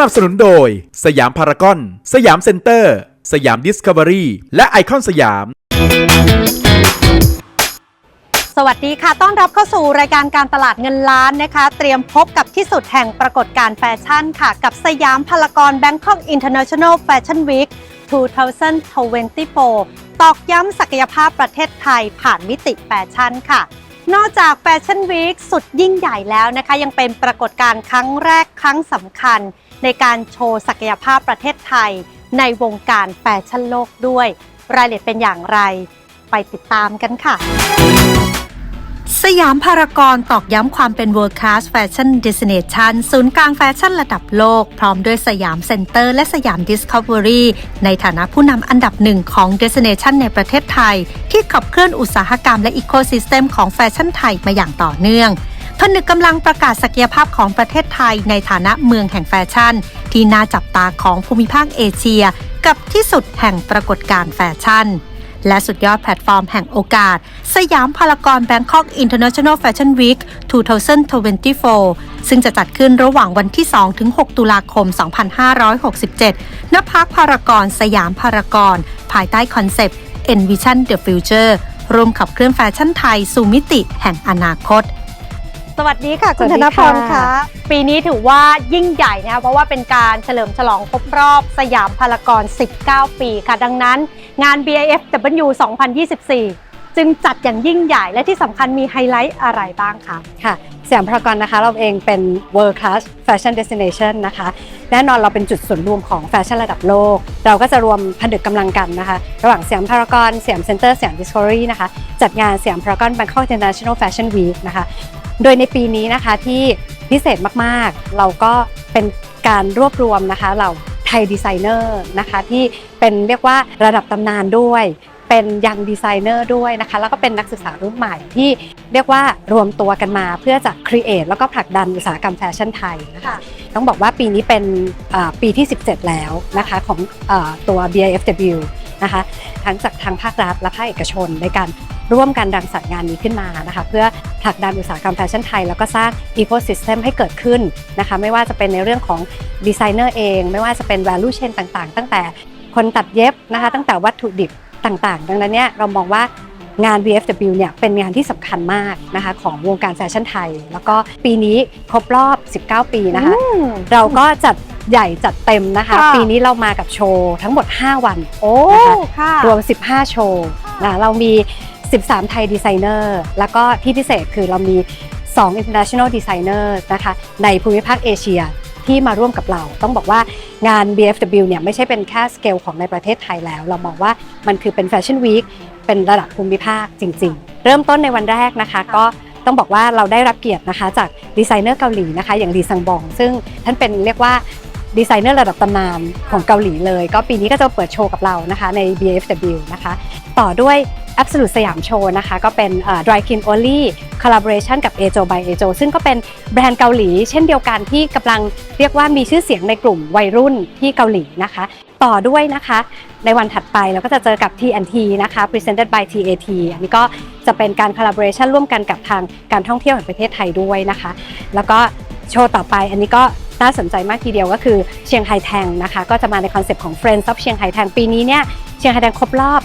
นับสนุนโดย สยามพารากอน สยามเซ็นเตอร์ สยามดิสคัฟเวอรี่ และไอคอนสยาม สวัสดีค่ะ ต้อนรับเข้าสู่รายการการตลาดเงินล้านนะคะ เตรียมพบกับที่สุดแห่งปรากฏการณ์แฟชั่นค่ะ กับสยามพารากอน Bangkok International Fashion Week 2024 ตอกย้ำศักยภาพประเทศไทยผ่านมิติแฟชั่นค่ะนอกจากแฟชั่นวีคสุดยิ่งใหญ่แล้วนะคะ ยังเป็นปรากฏการณ์ครั้งแรกครั้งสำคัญ ในการโชว์ศักยภาพประเทศไทย ในวงการแฟชั่นโลกด้วย รายละเอียดเป็นอย่างไร ไปติดตามกันค่ะ สยามพารากอนตอกย้ำความเป็น World Class Fashion Destination ศูนย์กลางแฟชั่นระดับโลก พร้อมด้วยสยามเซ็นเตอร์และสยาม Discovery ในฐานะผู้นำอันดับหนึ่งของ Destination ในประเทศไทย ที่ขับเคลื่อนอุตสาหกรรมและ Ecosystem ของแฟชั่นไทยมาอย่างต่อเนื่อง ผนึกกำลังประกาศศักยภาพของประเทศไทยในฐานะเมืองแห่งแฟชั่น ที่น่าจับตาของภูมิภาคเอเชีย กับที่สุดแห่งปรากฏการณ์แฟชั่น และสุดยอดแพลตฟอร์มแห่งโอกาส สยามพารากอน Bangkok International Fashion Week 2024 ซึ่งจะจัดขึ้นระหว่างวันที่2ถึง6ตุลาคม 2567 ณ พาร์คพารากอนสยามพารากอนภายใต้คอนเซปต์ Envision the Future ร่วมขับเคลื่อนแฟชั่นไทยสู่มิติแห่งอนาคต สวัสดีค่ะคุณสธวัสดีนพรค่ะคะปีนี้ถือว่ายิ่งใหญ่นะคะเพราะว่าเป็นการเฉลิมฉลองครบรอบสยามพารากอน 19 ปีค่ะ ดังนั้นงาน BIFW 2024 จึงจัดอย่างยิ่งใหญ่และที่สำคัญมีไฮไลท์อะไรบ้างคะค่ะสยามพารากอนนะคะ เราเองเป็น world class fashion destination นะคะ แน่นอนเราเป็นจุดศูนย์รวมของแฟชั่นระดับโลก เราก็จะรวมผนึกกำลังกันนะคะ ระหว่างสยามพารากอนสยามเซ็นเตอร์สยามดิสคัฟเวอรี่นะคะ จัดงานสยามพารากอน Bangkok International Fashion Week นะคะ โดยในปีนี้นะคะที่พิเศษมากๆ เราก็เป็นการรวบรวมนะคะเหล่าไทยดีไซเนอร์นะคะที่เป็นเรียกว่าระดับตำนานด้วย เป็นยังดีไซเนอร์ด้วยนะคะแล้วก็เป็นนักศึกษารุ่นใหม่ที่เรียกว่ารวมตัวกันมาเพื่อจะครีเอทแล้วก็ผลักดันอุตสาหกรรมแฟชั่นไทยนะคะค่ะต้องบอกว่าปีนี้เป็นปีที่ 17 แล้วนะคะของอตัว BIFW นะคะทั้งจากทางภาครัฐและภาคเอกชนในการร่วมกันรังสรรค์งานนี้ขึ้นมานะคะเพื่อผลักดันอุตสาหกรรมแฟชั่นไทย แล้วก็สร้างอีโค y ิสเต็มให้เกิดขึ้นนะคะไม่ว่าจะเป็นในเรื่องของดีไซเนอร์เอง ไม่ว่าจะเป็น value chain ต่างๆ ตั้งแต่คนตัดเย็บนะคะตั้งแต่วัตถุดิบต่างๆ ดังนั้นเนี่ยเรามองว่า งาน BFW เนี่ยเป็นงานที่สำคัญมากนะคะของวงการแฟชั่นไทย แล้วก็ปีนี้ครบรอบ 19 ปีนะคะ เราก็จัดใหญ่จัดเต็มนะคะ ค่ะปีนี้เรามากับโชว์ทั้งหมด 5 วันโอ้นะคะค่ะรวม 15 โชว์นะเรามี 13 ไทยดีไซเนอร์แล้วก็ที่พิเศษคือเรามี 2 international designer นะคะในภูมิภาคเอเชียที่มาร่วมกับเรา ต้องบอกว่างาน BFW เนี่ยไม่ใช่เป็นแค่สเกลของในประเทศไทยแล้ว เรามองว่ามันคือเป็นแฟชั่นวีค เป็นระดับภูมิภาคจริง ๆ เริ่มต้นในวันแรกนะคะ ก็ต้องบอกว่าเราได้รับเกียรตินะคะ จากดีไซเนอร์เกาหลีนะคะ อย่างลีซังบอง ซึ่งท่านเป็นเรียกว่า ดีไซเนอร์ระดับตำนานของเกาหลีเลย ก็ปีนี้ก็จะเปิดโชว์กับเรานะคะใน BFW นะคะ ต่อด้วย Absolute สยามโชว์นะคะ ก็เป็น Dry Clean Only Collaboration กับ a j o by a j o ซึ่งก็เป็นแบรนด์เกาหลี เช่นเดียวกันที่กำลังเรียกว่ามีชื่อเสียงในกลุ่มวัยรุ่นที่เกาหลีนะคะ ต่อด้วยนะคะ ในวันถัดไปเราก็จะเจอกับ TNT นะคะ Presented by TAT อันนี้ก็จะเป็นการ collaboration ร่วมกันกับทางการท่องเที่ยวแห่งประเทศไทยด้วยนะคะ แล้วก็โชว์ต่อไปอันนี้ก็ น่าสนใจมากทีเดียวก็คือเชียงไฮแทงนะคะ ก็จะมาในคอนเซปต์ของ Friends of เชียงไฮแทงปีนี้เนี่ย เชียงไฮแทงครบรอบ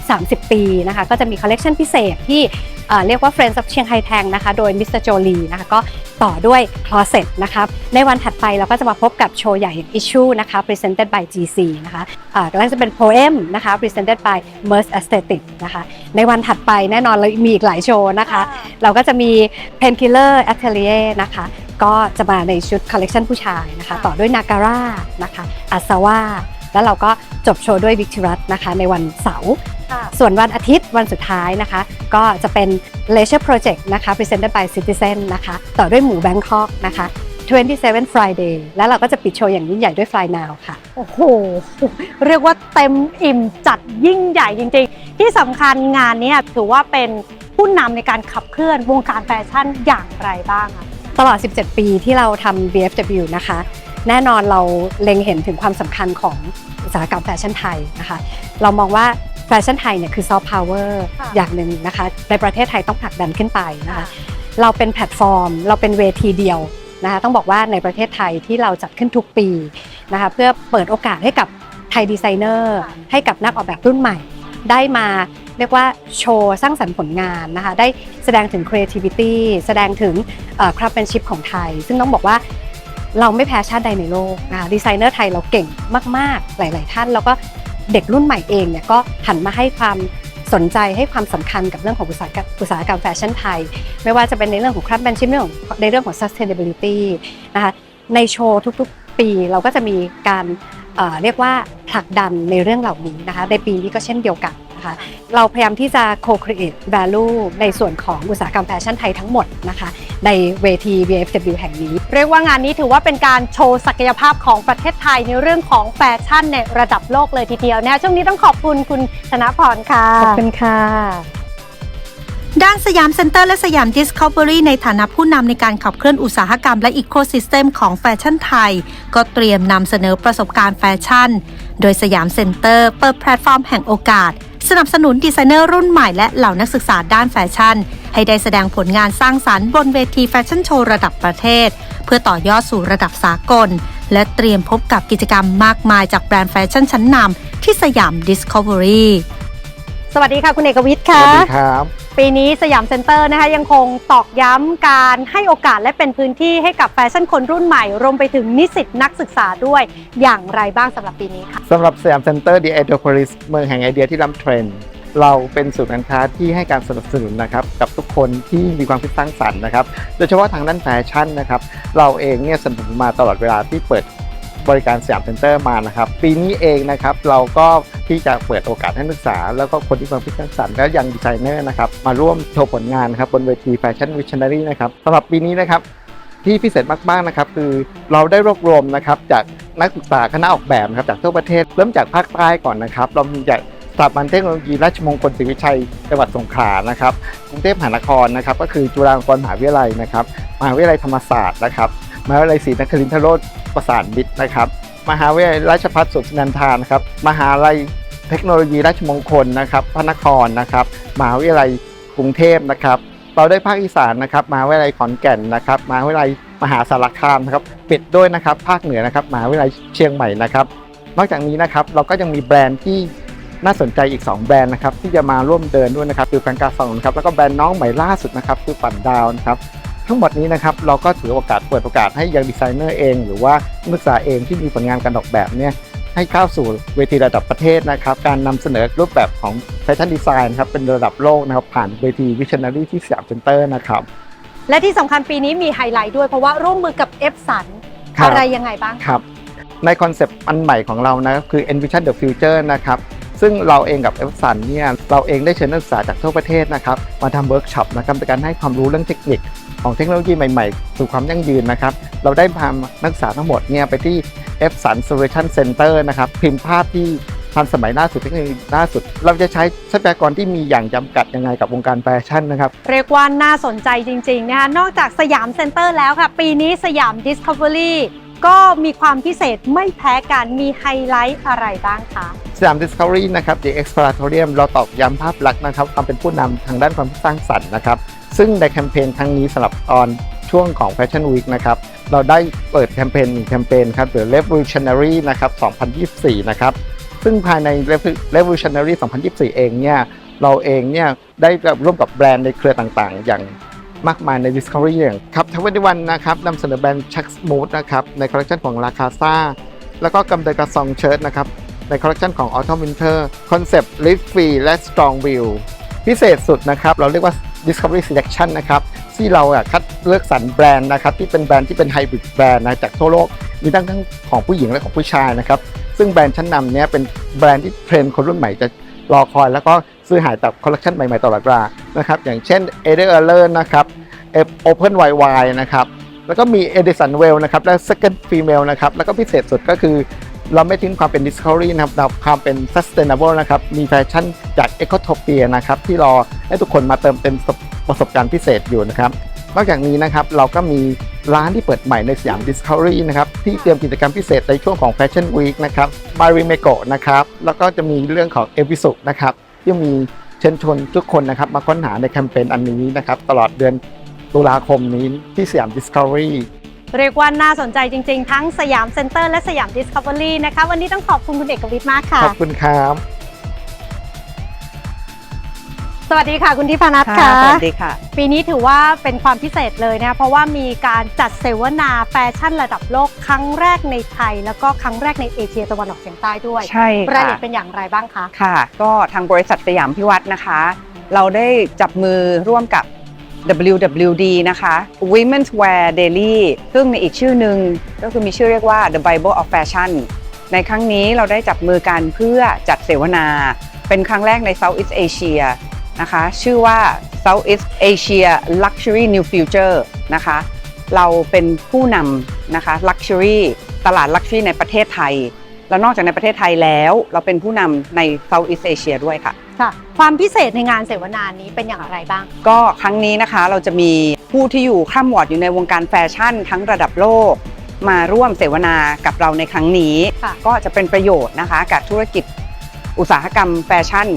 30 ปีนะคะก็จะมีคอลเลกชันพิเศษที่เอ่อเรียกว่า Friends of เชียงไฮแทงนะคะโดยมิสเตอร์โจลีนะคะก็ต่อด้วย Closet นะคะในวันถัดไปเราก็จะมาพบกับโชว์ใหญ่อย่าง Issue นะคะ Presented by GC นะคะอ่าแล้วจะเป็น Poem นะคะ Presented by Merce Aesthetic นะคะในวันถัดไปแน่นอนเรามีอีกหลายโชว์นะคะ เราก็จะมี Painkiller Atelier นะคะก็จะมาในชุดคอลเลกชันผู้ชายนะคะต่อด้วยนาการ่านะคะอาซาวา แล้วเราก็จบโชว์ด้วยวิกต r รัสนะคะในวันเสาร์ค่ะส่วนวันอาทิตย์วันสุดท้ายนะคะ ก็จะเป็น Leisure Project นะคะ Presented by Citizen นะคะ ต่อด้วยหมูแบงคอกนะคะ27 Friday แล้วเราก็จะปิดโชว์อย่างยิ่งใหญ่ด้วย Fly Now ค่ะ โอ้โห เรียกว่าเต็มอิ่มจัดยิ่งใหญ่จริงๆ ที่สำคัญงานเนี้ถือว่าเป็นผู้นำในการขับเคลื่อนวงการแฟชั่นอย่างไรบ้างคะตลอด 17 ปีที่เราทำ BFW นะคะ แน่นอนเราเล็งเห็นถึงความสำคัญของอุตสาหกรรมแฟชั่นไทยนะคะ เรามองว่าแฟชั่นไทยเนี่ยคือซอฟต์พาวเวอร์ค่ะอย่างหนึ่งนะคะ ในประเทศไทยต้องผลักดันขึ้นไปนะคะ เราเป็นแพลตฟอร์ม เราเป็นเวทีเดียวนะคะต้องบอกว่าในประเทศไทยที่เราจัดขึ้นทุกปีนะคะเพื่อเปิดโอกาสให้กับไทยดีไซเนอร์ให้กับนักออกแบบรุ่นใหม่ ได้มาเรียกว่าโชว์สร้างสรรค์ผลงานนะคะได้แสดงถึง creativity แสดงถึงคราฟเป็นชิพของไทย ซึ่งต้องบอกว่า เราไม่แพ้ชาติใดในโลกนะดีไซเนอร์ไทยเราเก่งมาก ๆ หลาย ๆ ท่าน แล้วก็เด็กรุ่นใหม่เองเนี่ยก็หันมาให้ความสนใจให้ความสำคัญกับเรื่องของอุตสาหกรรมอุตสาหกรรมแฟชั่นไทย ไม่ว่าจะเป็นในเรื่องของคราฟเป็นชิพเรื่องในเรื่องของ sustainability นะคะในโชว์ทุกๆ ปีเราก็จะมีการเอ่อเรียกว่าผลักดันในเรื่องเหล่านี้นะคะในปีนี้ก็เช่นเดียวกัน นะคะเราพยายามที่จะ co-create value ในส่วนของอุตสาหกรรมแฟชั่นไทยทั้งหมดนะคะในเวที VFW แห่งนี้ เรียกว่างานนี้ถือว่าเป็นการโชว์ศักยภาพของประเทศไทยในเรื่องของแฟชั่นในระดับโลกเลยทีเดียวนะช่วงนี้ต้องขอบคุณคุณธนพรค่ะ ขอบคุณค่ะด้านสยามเซ็นเตอร์และสยาม Discovery ในฐานะผู้นำในการขับเคลื่อนอุตสาหกรรมและอีโคซิสเต็มของแฟชั่นไทย ก็เตรียมนำเสนอประสบการณ์แฟชั่น โดยสยามเซ็นเตอร์เปิดแพลตฟอร์มแห่งโอกาส สนับสนุนดีไซเนอร์รุ่นใหม่และเหล่านักศึกษาด้านแฟชั่น ให้ได้แสดงผลงานสร้างสรรค์บนเวทีแฟชั่นโชว์ระดับประเทศ เพื่อต่อยอดสู่ระดับสากล และเตรียมพบกับกิจกรรมมากมายจากแบรนด์แฟชั่นชั้นนำที่สยาม Discovery สวัสดีค่ะ คุณเอกวิทย์สค่ะวัสดีครับ ปีนี้สยามเซ็นเตอร์นะคะยังคงตอกย้ำการให้โอกาสและเป็นพื้นที่ให้กับแฟชั่นคนรุ่นใหม่ รวมไปถึงนิสิตนักศึกษาด้วยอย่างไรบ้างสำหรับปีนี้ค่ะสำหรับสยามเซ็นเตอร์ดีไอเดโพลิสเมืองแห่งไอเดียที่ล้ำเทรนด์เราเป็นศูนย์การค้าที่ให้การสนับสนุนนะครับกับทุกคนที่มีความคิดสร้างสรรค์นะครับโดยเฉพาะทางด้านแฟชั่นนะครับเราเองเนี่ยสนับสนุนมาตลอดเวลาที่เปิด บริการสยามเซ็นเตอร์มานะครับ ปีนี้เองนะครับเราก็ที่จะเปิดโอกาสให้นักศึกษา แล้วก็คนที่มีความคิดสร้างสรรค์และยังดีไซเนอร์นะครับมาร่วมโชว์ผลงานครับบนเวทีแฟชั่นวิชันนารีนะครับสำหรับปีนี้นะครับที่พิเศษมากๆนะครับคือเราได้รวบรวมนะครับจากนักศึกษาคณะออกแบบนะครับจากทั่วประเทศ เริ่มจากภาคใต้ก่อนนะครับ เรามีจากสถาบันเทคโนโลยีราชมงคลศรีวิชัยจังหวัดสงขลานะครับกรุงเทพมหานครนะครับ ก็คือจุฬาลงกรณ์มหาวิทยาลัยนะครับมหาวิทยาลัยธรรมศาสตร์นะครับ มหาวิทยาลัยศรีนครินทรโรจน์ประสานมิตรนะครับ มหาวิทยาลัยราชภัฏสวนสุนันทานะครับ มหาวิทยาลัยเทคโนโลยีราชมงคลนะครับ พระนครนะครับ มหาวิทยาลัยกรุงเทพนะครับ เราได้ภาคอีสานนะครับ มหาวิทยาลัยขอนแก่นนะครับ มหาวิทยาลัยมหาสารคามนะครับ ปิดด้วยนะครับ ภาคเหนือนะครับ มหาวิทยาลัยเชียงใหม่นะครับ นอกจากนี้นะครับเราก็ยังมีแบรนด์ที่น่าสนใจอีก 2 แบรนด์นะครับที่จะมาร่วมเดินด้วยนะครับคือแฟนกาซองนะครับแล้วก็แบรนด์น้องใหม่ล่าสุดนะครับคือปั่นดาวนะครับ ทั้งหมดนี้นะครับเราก็ถือโอกาสเปิดโอกาสให้ยังดีไซเนอร์เอง หรือว่านักศึกษาเองที่มีผลงานการออกแบบเนี่ยให้ก้าวสู่เวทีระดับประเทศนะครับ การนำเสนอรูปแบบของแฟชั่นดีไซน์ครับเป็นระดับโลกนะครับผ่านเวทีวิช i นารีที่สยามเซ็นเตอร์นะครับ และที่สำคัญปีนี้มีไฮไลท์ด้วยเพราะว่าร่วมมือกับ F สันครับอะไรยังไงบ้างครับในคอนเซปต์อันใหม่ของเรานะคือ Envision the Future นะครับ ซึ่งเราเองกับ f อ u n เนี่ยเราเองได้เชิญนักศึกษาจากทั่วประเทศนะครับมาทำเวิร์กช็อปนะครับในการให้ความรู้เรื่องเทคนิคของเทคโนโลยีใหม่ๆ สู่ความยั่งยืนนะครับ เราได้พานักศึกษาทั้งหมดเนี่ยไปที่ f อ u n Solution Center นะครับ พิมพ์ภาพที่ทันสมัยล่าสุดเทคโนโลยีล่าสุด เราจะใช้ทรัพยากรที่มีอย่างจำกัดยังไงกับวงการแฟชั่นนะครับ เรียกว่าน่าสนใจจริงๆนะคะนอกจากสยามเซ็นเตอร์แล้วค่ะ ปีนี้สยาม Discovery ก็มีความพิเศษไม่แพ้กันมีไฮไลท์อะไรบ้างคะสยาม Discovery นะครับ The Exploratorium เราตอกย้ำภาพลักษณ์นะครับความเป็นผู้นำทางด้านความสร้างสรรค์นะครับ ซึ่งในแคมเปญครั้งนี้สำหรับตอนช่วงของ Fashion Week นะครับเราได้เปิดแคมเปญหนึ่งแคมเปญครับหรือ Revolutionary นะครับ 2024 นะครับ ซึ่งภายใน Revolutionary 2024 เองเนี่ย เราเองเนี่ย ได้ร่วมกับแบรนด์ในเครือต่างๆ อย่าง มากมายใน Discovery อย่างครับทวันวันนะครับนำเสนอแบรนด์ชักสมูทนะครับในคอลเลคชันของราคาซ่าแล้วก็กำเดกระซองเชิร์ตนะครับในคอลเลคชันของ Autumn Winter คอนเซปต์ Live Free และ Strong View พิเศษสุดนะครับเราเรียกว่า Discovery Selection นะครับที่เราอะคัดเลือกสรรแบรนด์นะครับที่เป็นแบรนด์ที่เป็นไฮบริดแบรนด์นะจากทั่วโลกมีทั้งทั้งของผู้หญิงและของผู้ชายนะครับซึ่งแบรนด์ชั้นนำเนี้ยเป็นแบรนด์ที่เทรนด์คนรุ่นใหม่จะรอคอย แล้วก็ซื้อหายจากคอลเลคชันใหม่ๆตลอดเวลา นะครับ อย่างเช่น e d e r l e r นะครับ Open YY นะครับ แล้วก็มี Edison Well นะครับ และ Second Female นะครับ แล้วก็พิเศษสุดก็คือเราไม่ทิ้งความเป็น Discovery นะครับเราความเป็น Sustainable นะครับ มีแฟชั่นจาก Ecotopia นะครับ ที่รอให้ทุกคนมาเติมเต็มประสบการณ์พิเศษอยู่นะครับ นอกจากนี้นะครับเราก็มีร้านที่เปิดใหม่ในสยาม Discovery นะครับ ที่เตรียมกิจกรรมพิเศษในช่วงของ Fashion Week นะครับ m a r i m e k o นะครับ แล้วก็จะมีเรื่องของ e v i s u นะครับที่มี ชิญชวนทุกคนนะครับมาค้นหาในแคมเปญอันนี้นะครับตลอดเดือนตุลาคมนี้ที่สยาม Discovery เรียกว่าน่าสนใจจริง ๆ ทั้งสยามเซ็นเตอร์และสยามดิสคัฟเวอรี่นะคะ วันนี้ต้องขอบคุณคุณเอกวิทย์มากค่ะ ขอบคุณครับ สวัสดีค่ะคุณทิพานัทค่ะค่ะ สวัสดีค่ะ ปีนี้ถือว่าเป็นความพิเศษเลยนะเพราะว่ามีการจัดเสวนาแฟชั่นระดับโลกครั้งแรกในไทย แล้วก็ครั้งแรกในเอเชียตะวันออกเฉียงใต้ด้วย ใช่รายละค่ะเอียดเป็นอย่างไรบ้างคะค่ะ ก็ทางบริษัทสยามพิวัตรนะคะ เราได้จับมือร่วมกับ WWD นะคะ Women's Wear Daily ซึ่งในอีกชื่อหนึ่งก็คือมีชื่อเรียกว่า The Bible of Fashion ในครั้งนี้เราได้จับมือกันเพื่อจัดเสวนา เป็นครั้งแรกใน Southeast Asia นะคะ ชื่อว่า Southeast Asia Luxury New Future นะคะ เราเป็นผู้นำนะคะ Luxury ตลาด Luxury ในประเทศไทย แล้วนอกจากในประเทศไทยแล้ว เราเป็นผู้นำใน Southeast Asia ด้วยค่ะค่ะ ความพิเศษในงานเสวนานี้เป็นอย่างไรบ้าง ก็ครั้งนี้นะคะเราจะมีผู้ที่อยู่ข้ามวอร์ดอยู่ในวงการแฟชั่น ทั้งระดับโลก มาร่วมเสวนากับเราในครั้งนี้ค่ะก็จะเป็นประโยชน์นะคะกับธุรกิจอุตสาหกรรมแฟชั่น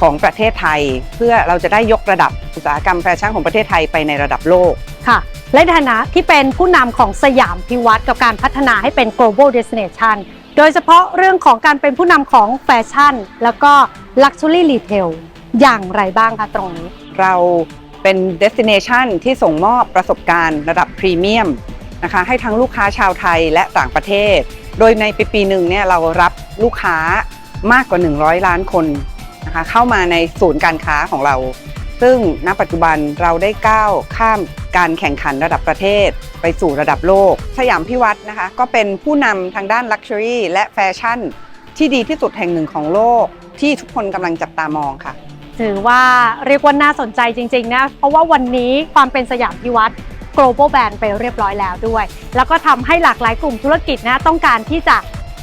ของประเทศไทย เพื่อเราจะได้ยกระดับอุตสาหกรรมแฟชั่นของประเทศไทยไปในระดับโลกค่ะและในฐานะที่เป็นผู้นำของสยามพิวัตรกับการพัฒนาให้เป็น global destination โดยเฉพาะเรื่องของการเป็นผู้นำของแฟชั่น แล้วก็ luxury retail อย่างไรบ้างคะตรงนี้ เราเป็น destination ที่ส่งมอบประสบการณ์ระดับพรีเมียมนะคะให้ทั้งลูกค้าชาวไทยและต่างประเทศ โดยในปีปีหนึ่งเนี่ยเรารับลูกค้ามากกว่า 100 ล้านคน นะคะเข้ามาในศูนย์การค้าของเรา ซึ่งณปัจจุบันเราได้ก้าวข้ามการแข่งขันระดับประเทศ ไปสู่ระดับโลก สยามพิวัตรนะคะก็เป็นผู้นำทางด้าน Luxury และแฟชั่น ที่ดีที่สุดแห่งหนึ่งของโลก ที่ทุกคนกำลังจับตามองค่ะถือว่าเรียกว่าน่าสนใจจริงๆนะเพราะว่าวันนี้ความเป็นสยามพิวัตร global brand ไปเรียบร้อยแล้วด้วย แล้วก็ทำให้หลากหลายกลุ่มธุรกิจนะต้องการที่จะ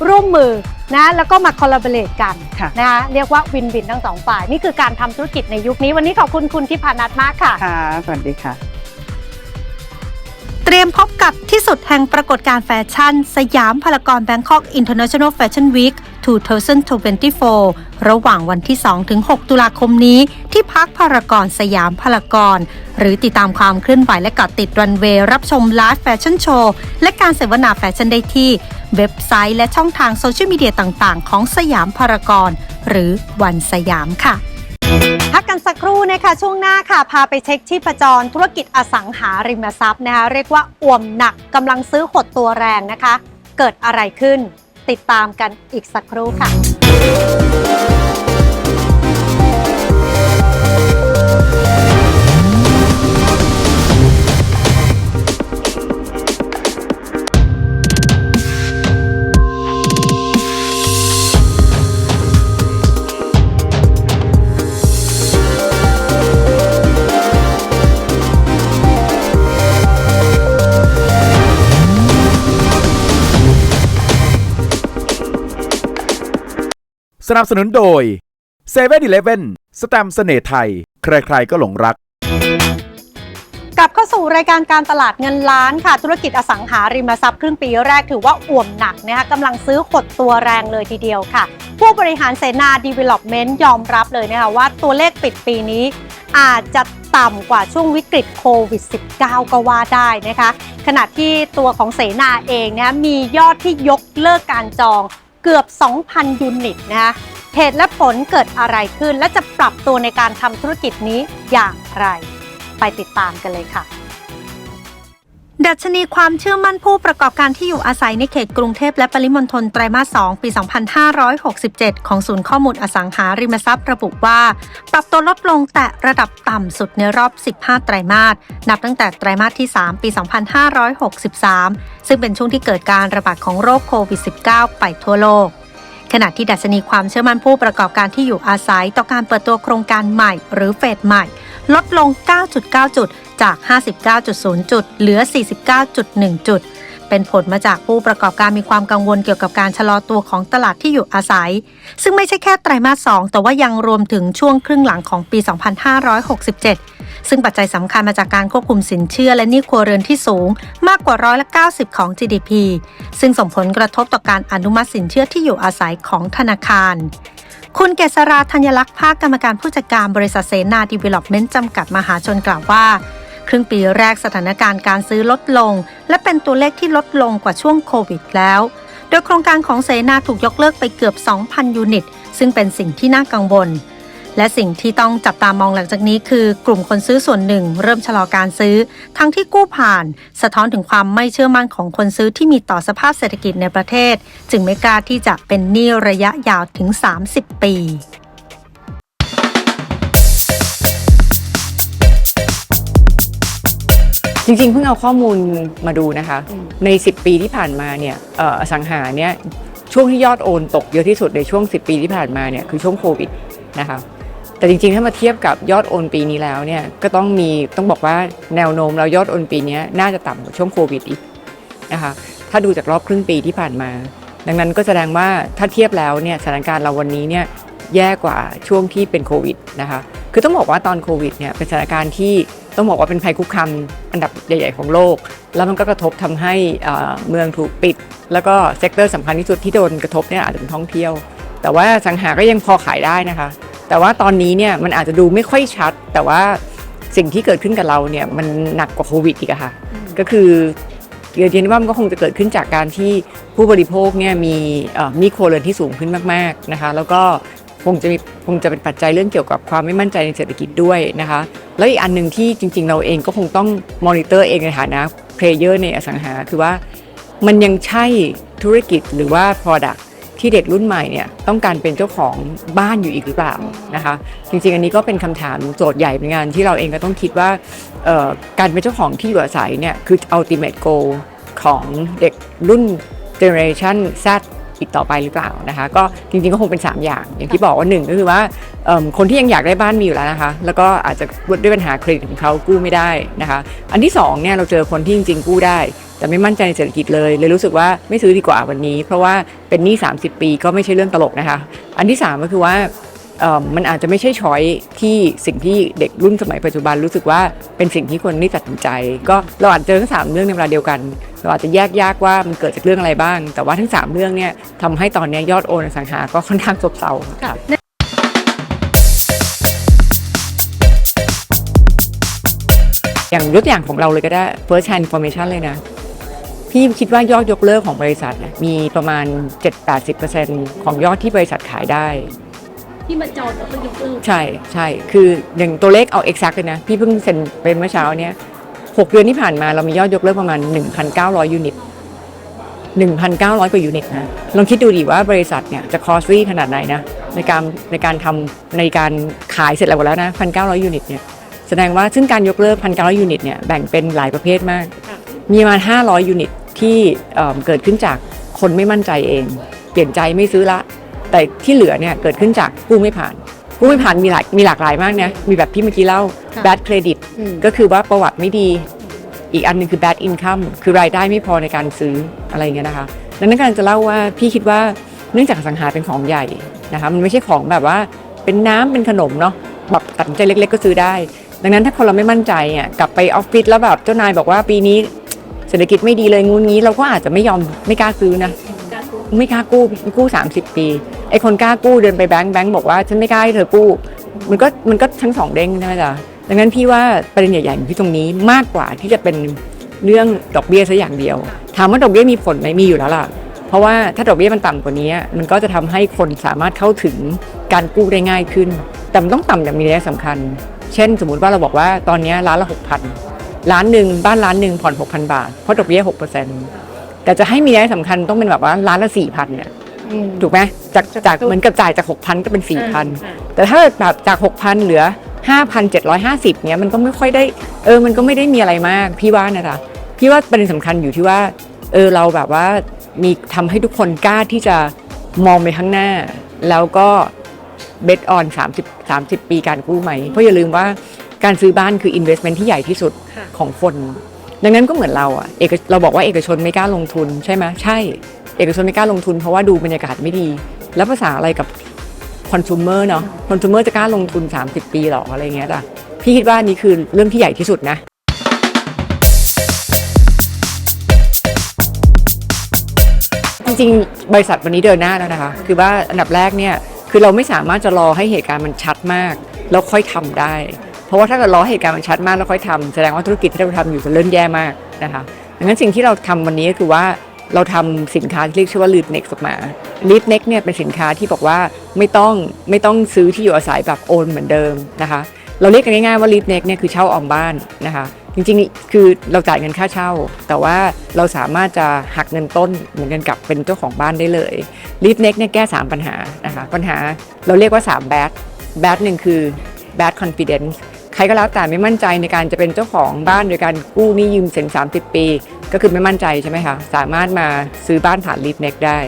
ร่วมมือนะแล้วก็มา collaborate กันค่ะนะเรียกว่าวินวินทั้งสองฝ่าย นี่คือการทำธุรกิจในยุคนี้ วันนี้ขอบคุณคุณทิพานัทมากค่ะค่ะ สวัสดีค่ะ เตรียมพบกับที่สุดแห่งปรากฏการณ์แฟชั่น สยามพารากอนแบงคอกอินเตอร์เนชั่นแนลแฟชั่นวีค2024 ระหว่างวันที่ 2-6 ตุลาคมนี้ ที่พักพารากอนสยามพารากอนหรือติดตามความเคลื่อนไหวและเกาะติดรันเวย์รับชมไลฟ์แฟชั่นโชว์ และการเสวนาแฟชั่นได้ที่ เว็บไซต์และช่องทางโซเชียลมีเดียต่างๆ ของสยามพารากอนหรือวันสยามค่ะ พักกันสักครู่นะคะช่วงหน้าค่ะ พาไปเช็คที่ประจรธุรกิจอสังหาริมทรัพย์นะคะเรียกว่าอ่วมหนักกำลังซื้อหดตัวแรงนะคะ เกิดอะไรขึ้น ติดตามกันอีกสักครู่ค่ะ สนับสนุนโดย7 e เ e ่ e อีเลสแตมป์เสน่ห์ไทย ใครๆก็หลงรัก กลับเข้าสู่รายการการตลาดเงินล้านค่ะ ธุรกิจอสังหาริมทรัพย์ครึ่งปีแรกถือว่าอ่วมหนักนะคะกำลังซื้อหดตัวแรงเลยทีเดียวค่ะ ผู้บริหารเสนา Development ยอมรับเลยนะคะว่าตัวเลขปิดปีนี้ อาจจะต่ำกว่าช่วงวิกฤตโควิด -19 ก็ว่าได้นะคะ ขณะที่ตัวของเสนาเองนะคะมียอดที่ยกเลิกการจอง เกือบ 2,000 ยูนิตนะคะเหตุและผลเกิดอะไรขึ้น และจะปรับตัวในการทำธุรกิจนี้อย่างไร ไปติดตามกันเลยค่ะ ดัชนีความเชื่อมั่นผู้ประกอบการที่อยู่อาศัยในเขตกรุงเทพและปริมณฑลไตรมาส 2 ปี 2567 ของศูนย์ข้อมูลอสังหาริมทรัพย์ระบุว่า ปรับตัวลดลงแต่ระดับต่ำสุดในรอบ 15 ไตรมาส นับตั้งแต่ไตรมาสที่ 3 ปี 2563 ซึ่งเป็นช่วงที่เกิดการระบาดของโรคโควิด -19 ไปทั่วโลกขณะที่ดัชนีความเชื่อมั่นผู้ประกอบการที่อยู่อาศัยต่อการเปิดตัวโครงการใหม่ หรือเฟสใหม่ ลดลง 9.9 จุด จาก 59.0 จุด เหลือ 49.1 จุด เป็นผลมาจากผู้ประกอบการมีความกังวลเกี่ยวกับการชะลอตัวของตลาดที่อยู่อาศัย ซึ่งไม่ใช่แค่ไตรมาส 2 แต่ว่ายังรวมถึงช่วงครึ่งหลังของปี 2567 ซึ่งปัจจัยสำคัญมาจากการควบคุมสินเชื่อและหนี้ครัวเรือนที่สูง มากกว่าร้อยละ90 ของ GDP ซึ่งส่งผลกระทบต่อการอนุมัติสินเชื่อที่อยู่อาศัยของธนาคาร คุณเกษราธัญลักษณ์ภาคกรรมการผู้จัดการบริษัทเสนาดีเวล็อปเมนต์จำกัดมหาชนกล่าวว่า ครึ่งปีแรกสถานการณ์การซื้อลดลง และเป็นตัวเลขที่ลดลงกว่าช่วงโควิดแล้ว โดยโครงการของเสนาถูกยกเลิกไปเกือบ 2,000 ยูนิต ซึ่งเป็นสิ่งที่น่ากังวล และสิ่งที่ต้องจับตามองหลังจากนี้คือกลุ่มคนซื้อส่วนหนึ่ง เริ่มชะลอการซื้อ ทั้งที่กู้ผ่าน สะท้อนถึงความไม่เชื่อมั่นของคนซื้อที่มีต่อสภาพเศรษฐกิจในประเทศ จึงไม่กล้าที่จะเป็นหนี้ระยะยาวถึง 30 ปีจริงๆ เพิ่งเอาข้อมูลมาดูนะคะ ใน 10 ปีที่ผ่านมาเนี่ยอสังหาเนี่ยช่วงที่ยอดโอนตกเยอะที่สุดในช่วง 10 ปีที่ผ่านมาเนี่ยคือช่วงโควิดนะคะ แต่จริงๆ ถ้ามาเทียบกับยอดโอนปีนี้แล้วเนี่ยก็ต้องมีต้องบอกว่าแนวโน้มเรายอดโอนปีนี้น่าจะต่ำกว่าช่วงโควิดอีกนะคะถ้าดูจากรอบครึ่งปีที่ผ่านมา ดังนั้นก็แสดงว่าถ้าเทียบแล้วเนี่ยสถานการณ์เราวันนี้เนี่ยแย่กว่าช่วงที่เป็นโควิดนะคะคือต้องบอกว่าตอนโควิดเนี่ยเป็นสถานการณ์ที่ต้องบอกว่าเป็นภัยคุกคามอันดับใหญ่ ๆ ของโลก แล้วมันก็กระทบทำให้เอ่อเมืองถูกปิด แล้วก็เซกเตอร์สำคัญที่สุดที่โดนกระทบเนี่ยอาจจะเป็นท่องเที่ยว แต่ว่าสังหาก็ยังพอขายได้นะคะ แต่ว่าตอนนี้เนี่ยมันอาจจะดูไม่ค่อยชัด แต่ว่าสิ่งที่เกิดขึ้นกับเราเนี่ยมันหนักกว่าโควิดอีกอะค่ะ ก็คือเรียนว่ามันก็คงจะเกิดขึ้นจากการที่ผู้บริโภคเนี่ยมีเอ่อหนี้โครวเรือนที่สูงขึ้นมากๆนะคะแล้วก็คงจะมีคงจะเป็นปัจจัยเรื่องเกี่ยวกับความไม่มั่นใจในเศรษฐกิจด้วยนะคะ แล้วอีกอันหนึ่งที่จริง ๆ เราเองก็คงต้องมอนิเตอร์เองในฐานะเพลเยอร์ในอสังหาคือว่ามันยังใช่ธุรกิจหรือว่า Product ที่เด็กรุ่นใหม่เนี่ยต้องการเป็นเจ้าของบ้านอยู่อีกหรือเปล่านะคะ จริง ๆ อันนี้ก็เป็นคำถามโจทย์ใหญ่เป็นงานที่เราเองก็ต้องคิดว่าการเป็นเจ้าของที่อยู่อาศัยเนี่ยคือ ultimate goal ของเด็กรุ่น generation Z อีกต่อไปหรือเปล่านะคะ ก็จริงๆก็คงเป็น 3 อย่าง อย่างที่บอกว่าหนึ่งก็คือว่าคนที่ยังอยากได้บ้านมีอยู่แล้วนะคะ แล้วก็อาจจะด้วยปัญหาเครดิตของเขากู้ไม่ได้นะคะ อันที่2เนี่ยเราเจอคนที่จริงๆกู้ได้ แต่ไม่มั่นใจในเศรษฐกิจเลย เลยรู้สึกว่าไม่ซื้อดีกว่าวันนี้ เพราะว่าเป็นหนี้30 ปีก็ไม่ใช่เรื่องตลกนะคะ อันที่ 3 ก็คือว่า มันอาจจะไม่ใช่ช้อยที่สิ่งที่เด็กรุ่นสมัยปัจจุบันรู้สึกว่าเป็นสิ่งที่ควรนี่ตัดสินใจ ก็เราอาจจะเจอทั้งสามเรื่องในเวลาเดียวกัน เราอาจจะแยกยากว่ามันเกิดจากเรื่องอะไรบ้าง แต่ว่าทั้งสามเรื่องเนี่ยทำให้ตอนนี้ยอดโอนอสังหาก็ค่อนข้างซบเซาค่ะอย่างยกตัวอย่างของเราเลยก็ได้ first hand information เลยนะพี่คิดว่ายอดยกเลิกของบริษัทมีประมาณ 7-80%ของยอดที่บริษัทขายได้ ที่มาจอดแล้วก็ยกเลิกใช่ใช่คืออย่างตัวเลขเอา exact เลยนะ พี่เพิ่งเซ็นเป็นเมื่อเช้าเนี้ย6เดือนที่ผ่านมาเรามียอดยกเลิกประมาณ 1,900 ยูนิต 1,900 กว่ายูนิตนะลองคิดดูดิว่าบริษัทเนี่ยจะคอสซี่ขนาดไหนนะ ในการในการทำในการขายเสร็จแล้วหมดแล้วนะ 1,900 ยูนิตเนี่ยแสดงว่าซึ่งการยกเลิก 1,900 ยูนิตเนี่ยแบ่งเป็นหลายประเภทมาก มีประมาณ 500 ยูนิตที่เเกิดขึ้นจากคนไม่มั่นใจเอง เปลี่ยนใจไม่ซื้อละ แต่ที่เหลือเนี่ยเกิดขึ้นจากกู้ไม่ผ่าน กู้ไม่ผ่านมีหลายมีหลากหลายมากนะมีแบบที่เมื่อกี้เล่า bad credit ก็คือว่าประวัติไม่ดี อีกอันหนึงคือ bad income คือรายได้ไม่พอในการซื้ออะไรเงี้ยนะคะดังนั้นกำลังจะเล่าว่าพี่คิดว่าเนื่องจากอสังหาเป็นของใหญ่นะคะมันไม่ใช่ของแบบว่าเป็นน้ำเป็นขนมเนาะแบบตัดสินใจเล็ก ๆ ก็ซื้อได้ ดังนั้นถ้าคนเราไม่มั่นใจอะกลับไปออฟฟิศแล้วแบบเจ้านายบอกว่าปีนี้เศรษฐกิจไม่ดีเลยงูงี้เราก็อาจจะไม่ยอมไม่กล้าซื้อนะ ไม่กล้ากู้กู้ 30 ปีไอ้คนกล้ากู้เดินไปแบงค์แบงค์บอกว่าฉันไม่กล้าให้เธอกู้ มันก็มันก็ทั้งสองเด้งใช่ไหมจ๊ะดังนั้นพี่ว่าประเด็นใหญ่ๆอยู่ที่ตรงนี้มากกว่าที่จะเป็นเรื่องดอกเบี้ยซะอย่างเดียว ถามว่าดอกเบี้ยมีผลไหมมีอยู่แล้วล่ะ เพราะว่าถ้าดอกเบี้ยมันต่ำกว่านี้ มันก็จะทำให้คนสามารถเข้าถึงการกู้ได้ง่ายขึ้น แต่มันต้องต่ำอย่างมีนัยสำคัญ เช่น สมมติว่าเราบอกว่าตอนนี้ล้านละหกพันล้านหนึ่งบ้านล้านหนึ่งผ่อนหกพันบาทเพราะดอกเบี้ยหกเปอร์เซ็นต์ แต่จะให้มีนัยสำคัญต้องเป็นแบบว่าล้านละสี่พันเนี่ยถูกไหมจากจากเหมือนกับจ่ายจาก6,000ก็เป็น4,000แต่ถ้าแบบจาก6,000เหลือ5,750เนี้ยมันก็ไม่ค่อยได้เออมันก็ไม่ได้มีอะไรมากพี่ว่านะคะพี่ว่าประเด็นสำคัญอยู่ที่ว่าเออเราแบบว่ามีทำให้ทุกคนกล้าที่จะมองไปข้างหน้า แล้วก็เบ t ออน30 30 ปีการกู้ไหม เพราะอย่าลืมว่าการซื้อบ้านคือ investment ที่ใหญ่ที่สุดของคน ดังนั้นก็เหมือนเราอะเอกเราบอกว่าเอกชนไม่กล้าลงทุนใช่ไหมใช่ เอกชนไม่กล้าลงทุนเพราะว่าดูบรรยากาศไม่ดี แล้วภาษาอะไรกับคอน sumer เนาะคอน sumer จะกล้าลงทุน 30 ปีหรออะไรเงี้ยจ้ะพี่คิดว่านี่คือเรื่องที่ใหญ่ที่สุดนะจริงๆบริษัทวันนี้เดินหน้าแล้วนะคะ คือว่าอันดับแรกเนี่ยคือเราไม่สามารถจะรอให้เหตุการณ์มันชัดมาก แล้วค่อยทำได้ ราะว่าถ้าเกิดรอเหตุการณ์มันชัดมากแล้วค่อยทำแสดงว่าธุรกิจที่เราทำอยู่จะเริ่มแย่มากนะคะดังนั้นสิ่งที่เราทำวันนี้ก็คือว่าเราทำสินค้าที่เรียกชื่อว่า Lead Next ออกมา Lead Next เนี่ยเป็นสินค้าที่บอกว่าไม่ต้องไม่ต้องซื้อที่อยู่อาศัยแบบโอนเหมือนเดิมนะคะเราเรียกกันง่ายๆว่า Lead Next เนี่ยคือเช่าออมบ้านนะคะจริงๆ คือเราจ่ายเงินค่าเช่า แต่ว่าเราสามารถจะหักเงินต้นเหมือนกันกับเป็นเจ้าของบ้านได้เลย Lead Next เนี่ยแก้ 3 ปัญหานะคะปัญหาเราเรียกว่า 3 bad bad หนึ่งคือ bad confidence ใครก็แล้วแต่ไม่มั่นใจในการจะเป็นเจ้าของบ้านโดยการกู้หนี้ยืมสิน30 ปี ก็คือไม่มั่นใจใช่ไหมคะสามารถมาซื้อบ้านผ่าน Lead Next ได้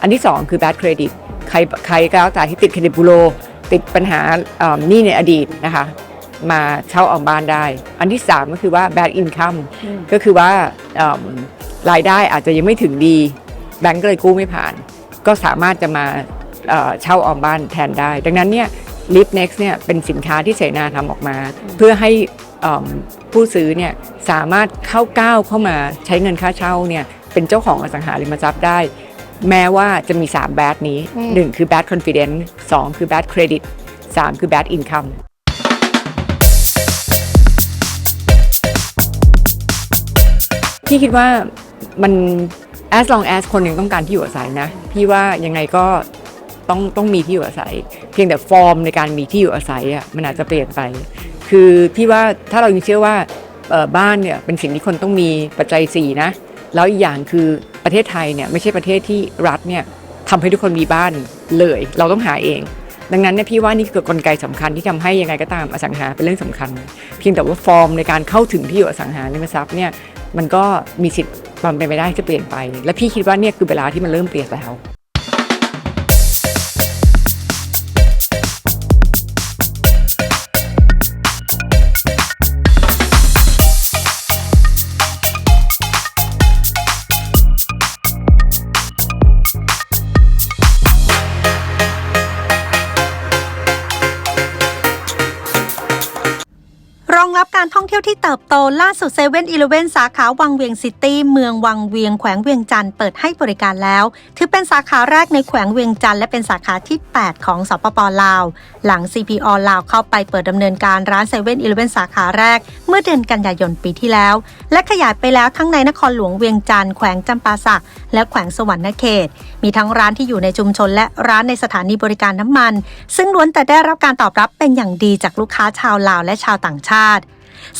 อันที่ 2 คือ bad credit ใครใครก็แล้วแต่ที่ติดเครดิตบูโรติดปัญหาเอ่อหนี้ในอดีตนะคะมาเช่าออมบ้านได้ อันที่ 3 ก็คือว่า bad income ก็คือว่าเอิ่มรายได้อาจจะยังไม่ถึงดีแบงก์ก็เลยกู้ไม่ผ่าน ก็สามารถจะมาเอ่อเช่าออมบ้านแทนได้ ดังนั้นเนี่ย Live Next เนี่ยเป็นสินค้าที่เสนาทำออกมา เพื่อให้เอิ่มผู้ซื้อเนี่ยสามารถเข้าก้าวเข้ามาใช้เงินค่าเช่าเนี่ยเป็นเจ้าของอสังหาริมทรัพย์ได้ แม้ว่าจะมี3 bad นี้ 1 คือ bad confidence 2 คือ bad credit 3 คือ bad income พี่คิดว่ามัน as long as คนหนึ่งต้องการที่อยู่อาศัยนะ พี่ว่ายังไงก็ ต้องต้องมีที่อยู่อาศัย เพียงแต่ฟอร์มในการมีที่อยู่อาศัยอะมันอาจจะเปลี่ยนไป คือพี่ว่าถ้าเรายังเชื่อว่าบ้านเนี่ยเป็นสิ่งที่คนต้องมีปัจจัยสี่นะแล้วอีกอย่างคือประเทศไทยเนี่ยไม่ใช่ประเทศที่รัฐเนี่ยทำให้ทุกคนมีบ้านเลย เราต้องหาเอง ดังนั้นเนี่ยพี่ว่านี่คือกลไกสำคัญที่ทำให้ยังไงก็ตามอสังหาเป็นเรื่องสำคัญ เพียงแต่ว่าฟอร์มในการเข้าถึงที่อยู่อสังหาริมทรัพย์เนี่ยมันก็มีสิทธิ์ความเป็นไปได้จะเปลี่ยนไป และพี่คิดว่าเนี่ยคือเวลาที่มันเริ่มเปลี่ยนแล้ว รองรับ การท่องเที่ยวที่เติบโตล่าสุดเซเว่นอีเลเวนสาขาวังเวียงซิตี้เมืองวังเวียงแขวงเวียงจันทร์เปิดให้บริการแล้ว ถือเป็นสาขาแรกในแขวงเวียงจันทร์และเป็นสาขาที่ 8 ของสปปลาว หลัง CPO ลาวเข้าไปเปิดดำเนินการร้านเซเว่นอีเลเวนสาขาแรก เมื่อเดือนกันยายนปีที่แล้ว และขยายไปแล้วทั้งในนครหลวงเวียงจันทร์แขวงจำปาสักและแขวงสวรรณเขต มีทั้งร้านที่อยู่ในชุมชน และร้านในสถานีบริการน้ำมัน ซึ่งล้วนแต่ได้รับการตอบรับเป็นอย่างดีจากลูกค้าชาวลาวและชาวต่างชาติ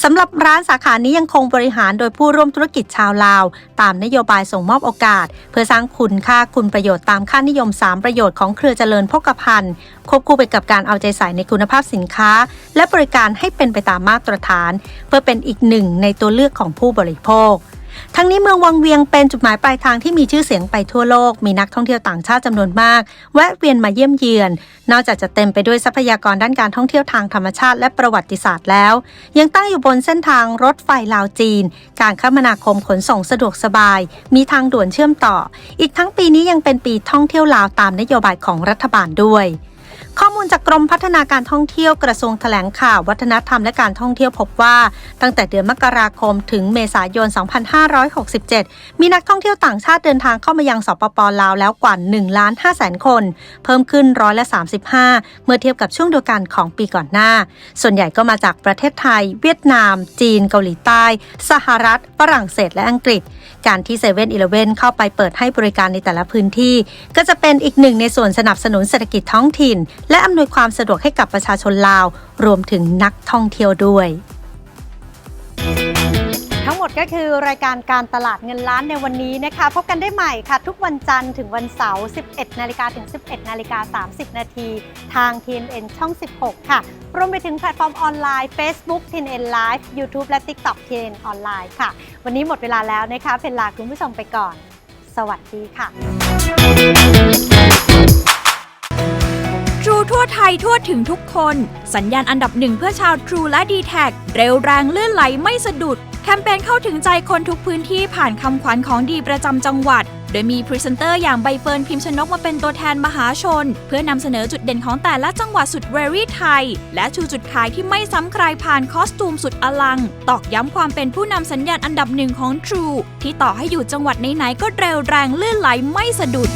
สำหรับร้านสาขานี้ยังคงบริหารโดยผู้ร่วมธุรกิจชาวลาว ตามนโยบายส่งมอบโอกาส เพื่อสร้างคุณค่าคุณประโยชน์ตามค่านิยม 3 ประโยชน์ของเครือเจริญพกพันธ์ควบคู่ไปกับการเอาใจใส่ในคุณภาพสินค้า และบริการให้เป็นไปตามมาตรฐาน เพื่อเป็นอีกหนึ่งในตัวเลือกของผู้บริโภค ทั้งนี้เมืองวังเวียงเป็นจุดหมายปลายทางที่มีชื่อเสียงไปทั่วโลก มีนักท่องเที่ยวต่างชาติจำนวนมาก แวะเวียนมาเยี่ยมเยือน นอกจากจะเต็มไปด้วยทรัพยากรด้านการท่องเที่ยวทางธรรมชาติและประวัติศาสตร์แล้ว ยังตั้งอยู่บนเส้นทางรถไฟลาวจีน การคมนาคมขนส่งสะดวกสบาย มีทางด่วนเชื่อมต่อ อีกทั้งปีนี้ยังเป็นปีท่องเที่ยวลาวตามนโยบายของรัฐบาลด้วย ข้อมูลจากกรมพัฒนาการท่องเที่ยวกระทรวงแถลงข่าววัฒนธรรมและการท่องเที่ยวพบว่า ตั้งแต่เดือนมกราคมถึงเมษายน 2567 มีนักท่องเที่ยวต่างชาติเดินทางเข้ามายังสปปลาวแล้วกว่า1ล้าน5แสนคน เพิ่มขึ้นร้อยละ 35 เมื่อเทียบกับช่วงเดียวกันของปีก่อนหน้า ส่วนใหญ่ก็มาจากประเทศไทย เวียดนาม จีน เกาหลีใต้ สหรัฐฝรั่งเศสและอังกฤษ การที่เซเว่นอีเลเวนเข้าไปเปิดให้บริการในแต่ละพื้นที่ ก็จะเป็นอีกหนึ่งในส่วนสนับสนุนเศรษฐกิจท้องถิ่นและอำนวยความสะดวกให้กับประชาชนลาว รวมถึงนักท่องเที่ยวด้วย ทั้งหมดก็คือรายการการตลาดเงินล้านในวันนี้นะคะ พบกันได้ใหม่ค่ะ ทุกวันจันทร์ถึงวันเสาร์ 11 นาฬิกาถึง 11 นาฬิกา 30 นาทีทาง TNN ช่อง 16 ค่ะ รวมไปถึงแพลตฟอร์มออนไลน์ Facebook TNN Live YouTube และ TikTok TNN ออนไลน์ค่ะ วันนี้หมดเวลาแล้วนะคะเพนลาคุณผู้ชมไปก่อน สวัสดีค่ะ ทรูทั่วไทยทั่วถึงทุกคน สัญญาณอันดับหนึ่งเพื่อชาวทรูและ d t แทเร็วแรงเลื่อนไหลไม่สะดุด แคมเปญเข้าถึงใจคนทุกพื้นที่ผ่านคำขวัญของดีประจำจังหวัด โดยมีพรีเซนเตอร์อย่างใบเฟิร์นพิมพ์ชนกมาเป็นตัวแทนมหาชน เพื่อนำเสนอจุดเด่นของแต่ละจังหวัดสุดเวรี่ไทย และชูจุดขายที่ไม่ซ้ำใครผ่านคอสตูมสุดอลัง ตอกย้ำความเป็นผู้นำสัญญาณอันดับหนึ่งของ True ที่ต่อให้อยู่จังหวัดไหนๆก็เร็วแรงเลื่อนไหลไม่สะดุด